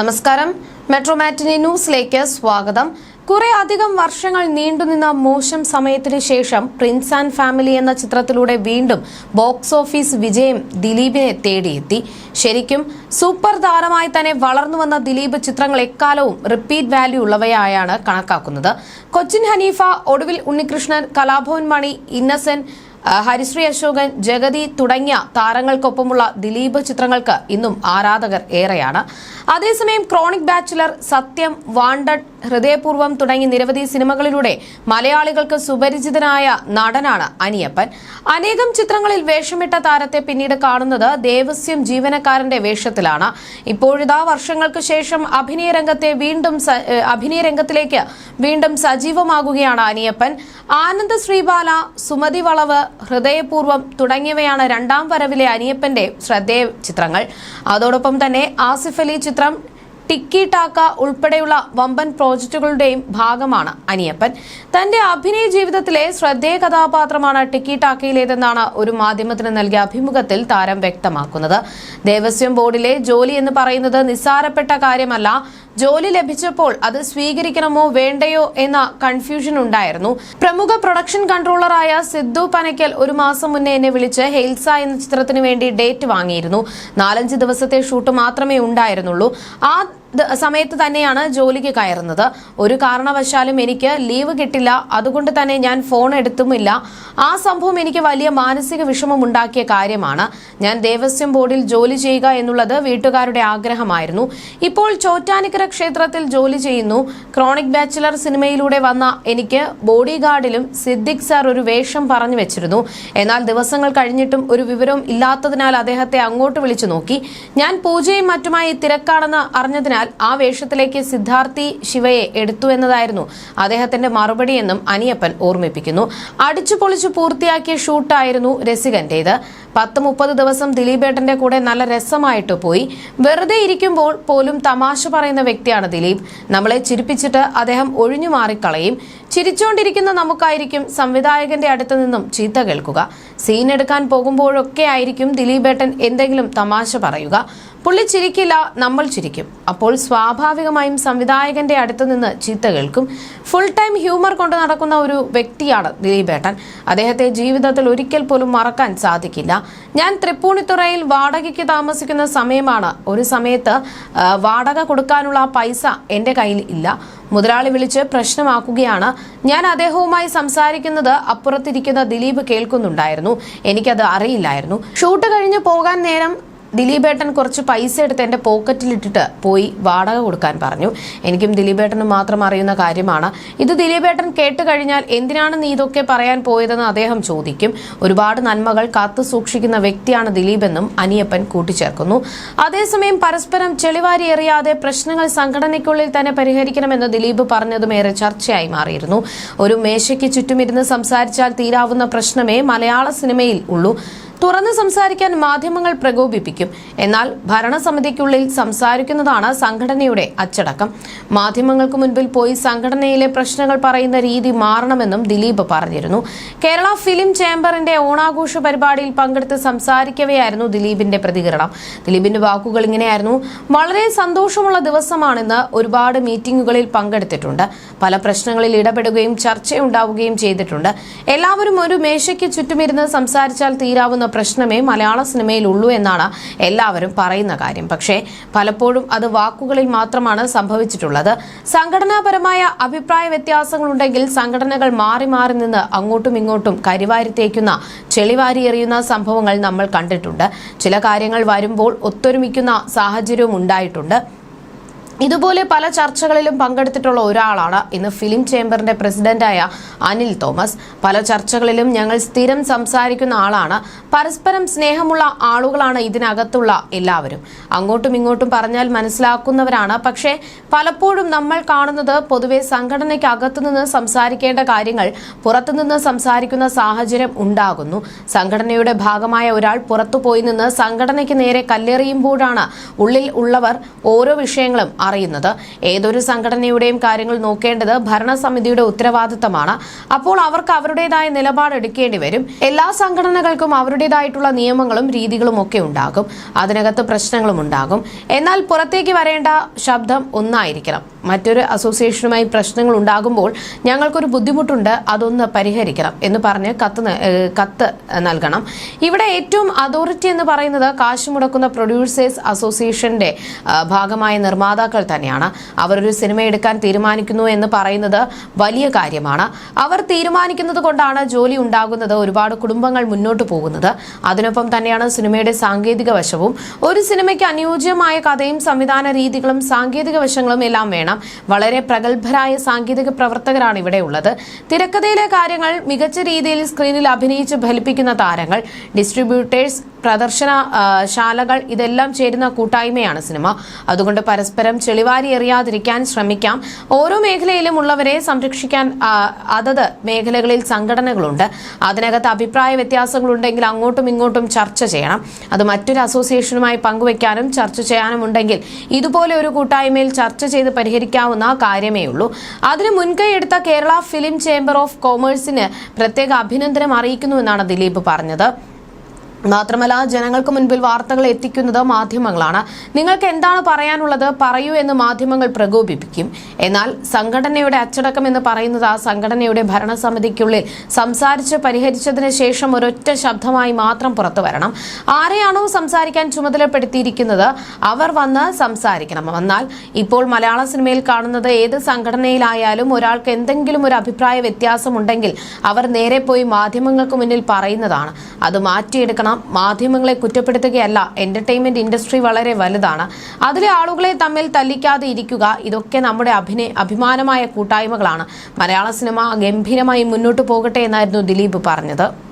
നമസ്കാരം. മെട്രോ മാറ്റിനി ന്യൂസിലേക്ക് സ്വാഗതം. കുറെ അധികം വർഷങ്ങൾ നീണ്ടുനിന്ന മോശം സമയത്തിന് ശേഷം പ്രിൻസ് ആൻഡ് ഫാമിലി എന്ന ചിത്രത്തിലൂടെ വീണ്ടും ബോക്സ് ഓഫീസ് വിജയം ദിലീപിനെ തേടിയെത്തി. ശരിക്കും സൂപ്പർ താരമായി തന്നെ വളർന്നുവന്ന ദിലീപ് ചിത്രങ്ങൾ എക്കാലവും റിപ്പീറ്റ് വാല്യൂ ഉള്ളവയായാണ് കണക്കാക്കുന്നത്. കൊച്ചിൻ ഹനീഫ ഒടുവിൽ ഉണ്ണികൃഷ്ണൻ കലാഭവൻ മണി ഇന്നസെന്റ് ഹരിശ്രീ അശോകൻ ജഗതി തുടങ്ങിയ താരങ്ങൾക്കൊപ്പമുള്ള ദിലീപ് ചിത്രങ്ങൾക്ക് ഇന്നും ആരാധകർ ഏറെയാണ്. അതേസമയം chronic bachelor Sathyam wanted Hridayapoorvam തുടങ്ങി നിരവധി സിനിമകളിലൂടെ മലയാളികൾക്ക് സുപരിചിതനായ നടനാണ് അനിയപ്പൻ. അനേകം ചിത്രങ്ങളിൽ വേഷമിട്ട താരത്തെ പിന്നീട് കാണുന്നത് ദേവസ്യം ജീവനക്കാരന്റെ വേഷത്തിലാണ്. ഇപ്പോഴിതാ വർഷങ്ങൾക്ക് ശേഷം അഭിനയരംഗത്തെ വീണ്ടും അഭിനയരംഗത്തിലേക്ക് അഭിനയ രംഗത്തിലേക്ക് വീണ്ടും സജീവമാകുകയാണ് അനിയപ്പൻ. ആനന്ദ് ശ്രീബാല സുമതി വളവ് ഹൃദയപൂർവം തുടങ്ങിയവയാണ് രണ്ടാം വരവിലെ അനിയപ്പന്റെ ശ്രദ്ധേയ ചിത്രങ്ങൾ. അതോടൊപ്പം തന്നെ ആസിഫ് അലി ചിത്രം ടിക്കി ടാക്ക ഉൾപ്പെടെയുള്ള വമ്പൻ പ്രോജക്റ്റുകളുടെയും ഭാഗമാണ് അനിയപ്പൻ. തന്റെ അഭിനയ ജീവിതത്തിലെ ശ്രദ്ധേയ കഥാപാത്രമാണ് ടിക്കി ടാക്കയിലേതെന്നാണ് ഒരു മാധ്യമത്തിന് നൽകിയ അഭിമുഖത്തിൽ താരം വ്യക്തമാക്കുന്നത്. ദേവസ്വം ബോർഡിലെ ജോലി എന്ന് പറയുന്നത് നിസ്സാരപ്പെട്ട കാര്യമല്ല. ജോലി ലഭിച്ചപ്പോൾ അത് സ്വീകരിക്കണമോ വേണ്ടയോ എന്ന കൺഫ്യൂഷൻ ഉണ്ടായിരുന്നു. പ്രമുഖ പ്രൊഡക്ഷൻ കൺട്രോളറായ സിദ്ധു പനക്കൽ ഒരു മാസം മുന്നേ എന്നെ വിളിച്ച് ഹെയിൽസ എന്ന ചിത്രത്തിന് വേണ്ടി ഡേറ്റ് വാങ്ങിയിരുന്നു. നാലഞ്ച് ദിവസത്തെ ഷൂട്ട് മാത്രമേ ഉണ്ടായിരുന്നുള്ളൂ. ആ സമയത്ത് തന്നെയാണ് ജോലിക്ക് കയറുന്നത്. ഒരു കാരണവശാലും എനിക്ക് ലീവ് കിട്ടില്ല. അതുകൊണ്ട് തന്നെ ഞാൻ ഫോൺ എടുത്തുമില്ല. ആ സംഭവം എനിക്ക് വലിയ മാനസിക വിഷമം ഉണ്ടാക്കിയ കാര്യമാണ്. ഞാൻ ദേവസ്വം ബോർഡിൽ ജോലി ചെയ്യുക എന്നുള്ളത് വീട്ടുകാരുടെ ആഗ്രഹമായിരുന്നു. ഇപ്പോൾ ചോറ്റാനിക്കര ക്ഷേത്രത്തിൽ ജോലി ചെയ്യുന്നു. ക്രോണിക് ബാച്ചിലർ സിനിമയിലൂടെ വന്ന എനിക്ക് ബോഡി ഗാർഡിലും സിദ്ദിഖ് സാർ ഒരു വേഷം പറഞ്ഞു വെച്ചിരുന്നു. എന്നാൽ ദിവസങ്ങൾ കഴിഞ്ഞിട്ടും ഒരു വിവരവും ഇല്ലാത്തതിനാൽ അദ്ദേഹത്തെ അങ്ങോട്ട് വിളിച്ചു നോക്കി. ഞാൻ പൂജയും മറ്റുമായി തിരക്കാണെന്ന് അറിഞ്ഞതിനാൽ ആ വേഷത്തിലേക്ക് സിദ്ധാർത്ഥി ശിവയെ എടുത്തു എന്നതായിരുന്നു അദ്ദേഹത്തിന്റെ മറുപടിയെന്നും അനിയപ്പൻ ഓർമ്മിപ്പിക്കുന്നു. അടിച്ചു പൊളിച്ചു പൂർത്തിയാക്കിയ ഷൂട്ടായിരുന്നു രസികന്റേത്. പത്ത് മുപ്പത് ദിവസം ദിലീപേട്ടന്റെ കൂടെ നല്ല രസമായിട്ട് പോയി. വെറുതെ ഇരിക്കുമ്പോൾ പോലും തമാശ പറയുന്ന വ്യക്തിയാണ് ദിലീപ്. നമ്മളെ ചിരിപ്പിച്ചിട്ട് അദ്ദേഹം ഒഴിഞ്ഞു മാറിക്കളയും. ചിരിച്ചുകൊണ്ടിരിക്കുന്ന നമുക്കായിരിക്കും സംവിധായകന്റെ അടുത്ത് നിന്നും ചീത്ത കേൾക്കുക. സീൻ എടുക്കാൻ പോകുമ്പോഴൊക്കെ ആയിരിക്കും ദിലീപേട്ടൻ എന്തെങ്കിലും തമാശ പറയുക. പുള്ളി ചിരിക്കില്ല നമ്മൾ ചിരിക്കും. അപ്പോൾ സ്വാഭാവികമായും സംവിധായകന്റെ അടുത്ത് നിന്ന് ചീത്ത കേൾക്കും. ഫുൾ ടൈം ഹ്യൂമർ കൊണ്ട് നടക്കുന്ന ഒരു വ്യക്തിയാണ് ദിലീപേട്ടൻ. അദ്ദേഹത്തെ ജീവിതത്തിൽ ഒരിക്കൽ പോലും മറക്കാൻ സാധിക്കില്ല. ഞാൻ തൃപ്പൂണിത്തുറയിൽ വാടകയ്ക്ക് താമസിക്കുന്ന സമയമാണ്. ഒരു സമയത്ത് വാടക കൊടുക്കാനുള്ള പൈസ എന്റെ കയ്യിൽ ഇല്ല. മുതലാളി വിളിച്ച് പ്രശ്നമാക്കുകയാണ്. ഞാൻ അദ്ദേഹവുമായി സംസാരിക്കുന്നത് അപ്പുറത്തിരിക്കുന്ന ദിലീപ് കേൾക്കുന്നുണ്ടായിരുന്നു. എനിക്കത് അറിയില്ലായിരുന്നു. ഷൂട്ട് കഴിഞ്ഞ് പോകാൻ നേരം ദിലീപേട്ടൻ കുറച്ച് പൈസ എടുത്ത് എന്റെ പോക്കറ്റിലിട്ടിട്ട് പോയി വാടക കൊടുക്കാൻ പറഞ്ഞു. എനിക്കും ദിലീപേട്ടനും മാത്രം അറിയുന്ന കാര്യമാണ്. ഇത് ദിലീപേട്ടൻ കേട്ട് കഴിഞ്ഞാൽ എന്തിനാണ് നീ ഇതൊക്കെ പറയാൻ പോയതെന്ന് അദ്ദേഹം ചോദിക്കും. ഒരുപാട് നന്മകൾ കാത്തു സൂക്ഷിക്കുന്ന വ്യക്തിയാണ് ദിലീപെന്നും അനിയപ്പൻ കൂട്ടിച്ചേർക്കുന്നു. അതേസമയം പരസ്പരം ചെളിവാരി എറിയാതെ പ്രശ്നങ്ങൾ സംഘടനയ്ക്കുള്ളിൽ തന്നെ പരിഹരിക്കണമെന്ന് ദിലീപ് പറഞ്ഞതും ഏറെ ചർച്ചയായി മാറിയിരുന്നു. ഒരു മേശയ്ക്ക് ചുറ്റുമിരുന്ന് സംസാരിച്ചാൽ തീരാവുന്ന പ്രശ്നമേ മലയാള സിനിമയിൽ ഉള്ളൂ. തുറന്ന് സംസാരിക്കാൻ മാധ്യമങ്ങൾ പ്രകോപിപ്പിക്കും. എന്നാൽ ഭരണസമിതിക്കുള്ളിൽ സംസാരിക്കുന്നതാണ് സംഘടനയുടെ അച്ചടക്കം. മാധ്യമങ്ങൾക്ക് മുൻപിൽ പോയി സംഘടനയിലെ പ്രശ്നങ്ങൾ പറയുന്ന രീതി മാറണമെന്നും ദിലീപ് പറഞ്ഞിരുന്നു. കേരള ഫിലിം ചേംബറിന്റെ ഓണാഘോഷ പരിപാടിയിൽ പങ്കെടുത്ത് സംസാരിക്കവെയായിരുന്നു ദിലീപിന്റെ പ്രതികരണം. ദിലീപിന്റെ വാക്കുകൾ ഇങ്ങനെയായിരുന്നു. വളരെ സന്തോഷമുള്ള ദിവസമാണെന്ന് ഒരുപാട് മീറ്റിംഗുകളിൽ പങ്കെടുത്തിട്ടുണ്ട്. പല പ്രശ്നങ്ങളിൽ ഇടപെടുകയും ചർച്ചയുണ്ടാവുകയും ചെയ്തിട്ടുണ്ട്. എല്ലാവരും ഒരു മേശയ്ക്ക് ചുറ്റുമിരുന്ന് സംസാരിച്ചാൽ തീരാവുന്ന പ്രശ്നമേ മലയാള സിനിമയിൽ ഉള്ളൂ എന്നാണ് എല്ലാവരും പറയുന്ന കാര്യം. പക്ഷേ പലപ്പോഴും അത് വാക്കുകളിൽ മാത്രമാണ് സംഭവിച്ചിട്ടുള്ളത്. സംഘടനാപരമായ അഭിപ്രായ വ്യത്യാസങ്ങളുണ്ടെങ്കിൽ സംഘടനകൾ മാറി മാറി നിന്ന് അങ്ങോട്ടും ഇങ്ങോട്ടും കരിവാരി തേക്കുന്ന ചെളിവാരി എറിയുന്ന സംഭവങ്ങൾ നമ്മൾ കണ്ടിട്ടുണ്ട്. ചില കാര്യങ്ങൾ വരുമ്പോൾ ഒത്തൊരുമിക്കുന്ന സാഹചര്യവും ഉണ്ടായിട്ടുണ്ട്. ഇതുപോലെ പല ചർച്ചകളിലും പങ്കെടുത്തിട്ടുള്ള ഒരാളാണ് ഇന്ന് ഫിലിം ചേംബറിന്റെ പ്രസിഡന്റായ അനിൽ തോമസ്. പല ചർച്ചകളിലും ഞങ്ങൾ സ്ഥിരം സംസാരിക്കുന്ന ആളാണ്. പരസ്പരം സ്നേഹമുള്ള ആളുകളാണ് ഇതിനകത്തുള്ള എല്ലാവരും. അങ്ങോട്ടും ഇങ്ങോട്ടും പറഞ്ഞാൽ മനസ്സിലാക്കുന്നവരാണ്. പക്ഷേ പലപ്പോഴും നമ്മൾ കാണുന്നത് പൊതുവെ സംഘടനയ്ക്കകത്തുനിന്ന് സംസാരിക്കേണ്ട കാര്യങ്ങൾ പുറത്തുനിന്ന് സംസാരിക്കുന്ന സാഹചര്യം ഉണ്ടാകുന്നു. സംഘടനയുടെ ഭാഗമായ ഒരാൾ പുറത്തുപോയി നിന്ന് സംഘടനയ്ക്ക് നേരെ കല്ലെറിയുമ്പോഴാണ് ഉള്ളിൽ ഉള്ളവർ ഓരോ വിഷയങ്ങളും അറിയുന്നത്. ഏതൊരു സംഘടനയുടെയും കാര്യങ്ങൾ നോക്കേണ്ടത് ഭരണസമിതിയുടെ ഉത്തരവാദിത്തമാണ്. അപ്പോൾ അവർക്ക് അവരുടേതായ നിലപാടെടുക്കേണ്ടി വരും. എല്ലാ സംഘടനകൾക്കും അവരുടേതായിട്ടുള്ള നിയമങ്ങളും രീതികളും ഒക്കെ ഉണ്ടാകും. അതിനകത്ത് പ്രശ്നങ്ങളും ഉണ്ടാകും. എന്നാൽ പുറത്തേക്ക് വരേണ്ട ശബ്ദം ഒന്നായിരിക്കണം. മറ്റൊരു അസോസിയേഷനുമായി പ്രശ്നങ്ങൾ ഉണ്ടാകുമ്പോൾ ഞങ്ങൾക്കൊരു ബുദ്ധിമുട്ടുണ്ട് അതൊന്ന് പരിഹരിക്കണം എന്ന് പറഞ്ഞ് കത്ത് കത്ത് നൽകണം. ഇവിടെ ഏറ്റവും അതോറിറ്റി എന്ന് പറയുന്നത് കാശ് മുടക്കുന്ന പ്രൊഡ്യൂസേഴ്സ് അസോസിയേഷന്റെ ഭാഗമായ നിർമ്മാതാക്കൾ തന്നെയാണ്. അവരൊരു സിനിമ എടുക്കാൻ തീരുമാനിക്കുന്നു എന്ന് പറയുന്നത് വലിയ കാര്യമാണ്. അവർ തീരുമാനിക്കുന്നത് കൊണ്ടാണ് ജോലി ഉണ്ടാകുന്നത്. ഒരുപാട് കുടുംബങ്ങൾ മുന്നോട്ട് പോകുന്നത്. അതിനൊപ്പം തന്നെയാണ് സിനിമയുടെ സാങ്കേതിക വശവും. ഒരു സിനിമയ്ക്ക് അനുയോജ്യമായ കഥയും സംവിധാന രീതികളും സാങ്കേതിക വശങ്ങളും എല്ലാം വേണം. വളരെ പ്രഗത്ഭരായ സാങ്കേതിക പ്രവർത്തകരാണ് ഇവിടെ ഉള്ളത്. തിരക്കഥയിലെ കാര്യങ്ങൾ മികച്ച രീതിയിൽ സ്ക്രീനിൽ അഭിനയിച്ച് ഫലിപ്പിക്കുന്ന താരങ്ങൾ ഡിസ്ട്രിബ്യൂട്ടേഴ്സ് പ്രദർശന ശാലകൾ ഇതെല്ലാം ചേരുന്ന കൂട്ടായ്മയാണ് സിനിമ. അതുകൊണ്ട് പരസ്പരം ചെളിവാരി എറിയാതിരിക്കാൻ ശ്രമിക്കാം. ഓരോ മേഖലയിലും ഉള്ളവരെ സംരക്ഷിക്കാൻ അതത് മേഖലകളിൽ സംഘടനകളുണ്ട്. അതിനകത്ത് അഭിപ്രായ വ്യത്യാസങ്ങളുണ്ടെങ്കിൽ അങ്ങോട്ടും ഇങ്ങോട്ടും ചർച്ച ചെയ്യണം. അത് മറ്റൊരു അസോസിയേഷനുമായി പങ്കുവെക്കാനും ചർച്ച ചെയ്യാനും ഉണ്ടെങ്കിൽ ഇതുപോലെ ഒരു കൂട്ടായ്മയിൽ ചർച്ച ചെയ്ത് പരിഹരിക്കാവുന്ന കാര്യമേ ഉള്ളൂ. അതിന് മുൻകൈ എടുത്ത കേരള ഫിലിം ചേംബർ ഓഫ് കോമേഴ്സിന് പ്രത്യേക അഭിനന്ദനം അറിയിക്കുന്നുവെന്നാണ് ദിലീപ് പറഞ്ഞത്. മാത്രമല്ല ജനങ്ങൾക്ക് മുൻപിൽ വാർത്തകൾ എത്തിക്കുന്നത് മാധ്യമങ്ങളാണ്. നിങ്ങൾക്ക് എന്താണ് പറയാനുള്ളത്? പറയൂ എന്ന് മാധ്യമങ്ങൾ പ്രകോപിപ്പിക്കും. എന്നാൽ സംഘടനയുടെ അച്ചടക്കം എന്ന് പറയുന്നത് ആ സംഘടനയുടെ ഭരണസമിതിക്കുള്ളിൽ സംസാരിച്ച് പരിഹരിച്ചതിന് ശേഷം ഒരൊറ്റ ശബ്ദമായി മാത്രം പുറത്തു വരണം. ആരെയാണോ സംസാരിക്കാൻ ചുമതലപ്പെടുത്തിയിരിക്കുന്നത്? അവർ വന്ന് സംസാരിക്കണം. എന്നാൽ ഇപ്പോൾ മലയാള സിനിമയിൽ കാണുന്നത് ഏത് സംഘടനയിലായാലും ഒരാൾക്ക് എന്തെങ്കിലും ഒരു അഭിപ്രായ വ്യത്യാസമുണ്ടെങ്കിൽ അവർ നേരെ പോയി മാധ്യമങ്ങൾക്ക് മുന്നിൽ പറയുന്നതാണ്. അത് മാറ്റിയെടുക്കണം മാധ്യമങ്ങളെ കുറ്റപ്പെടുത്തുകയല്ല എന്റർടൈൻമെന്റ് ഇൻഡസ്ട്രി വളരെ വലുതാണ്. അതിലെ ആളുകളെ തമ്മിൽ തല്ലിക്കാതെ ഇരിക്കുക ഇതൊക്കെ നമ്മുടെ അഭിനയ അഭിമാനമായ കൂട്ടായ്മകളാണ്. മലയാള സിനിമ ഗംഭീരമായി മുന്നോട്ട് പോകട്ടെ എന്നായിരുന്നു ദിലീപ് പറഞ്ഞത്.